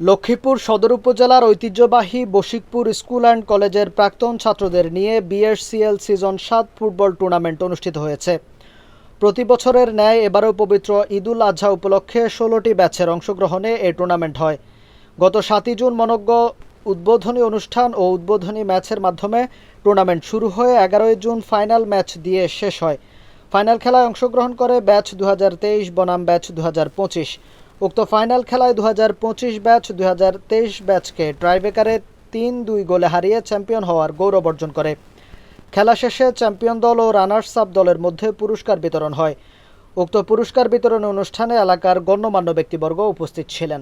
লক্ষ্মীপুর সদর উপজেলার ঐতিহ্যবাহী বশিকপুর স্কুল অ্যান্ড কলেজের প্রাক্তন ছাত্রদের নিয়ে বিএসসিএল সিজন সাত ফুটবল টুর্নামেন্ট অনুষ্ঠিত হয়েছে। প্রতি বছরের ন্যায় এবারও পবিত্র ঈদুল আজহা উপলক্ষে ষোলোটি ব্যাচের অংশগ্রহণে এই টুর্নামেন্ট হয়। গত সাতই জুন মনজ্ঞ উদ্বোধনী অনুষ্ঠান ও উদ্বোধনী ম্যাচের মাধ্যমে টুর্নামেন্ট শুরু হয়ে এগারোই জুন ফাইনাল ম্যাচ দিয়ে শেষ হয়। ফাইনাল খেলায় অংশগ্রহণ করে ব্যাচ দু হাজার তেইশ, বনাম ব্যাচ দু হাজার পঁচিশ। উক্ত ফাইনাল খেলায় দু হাজার পঁচিশ ব্যাচ দু হাজার তেইশ ব্যাচকে ট্রাইবেকারে তিন দুই গোলে হারিয়ে চ্যাম্পিয়ন হওয়ার গৌরব অর্জন করে। খেলা শেষে চ্যাম্পিয়ন দল ও রানার্স আপ দলের মধ্যে পুরস্কার বিতরণ হয়। উক্ত পুরস্কার বিতরণ অনুষ্ঠানে এলাকার গণ্যমান্য ব্যক্তিবর্গ উপস্থিত ছিলেন।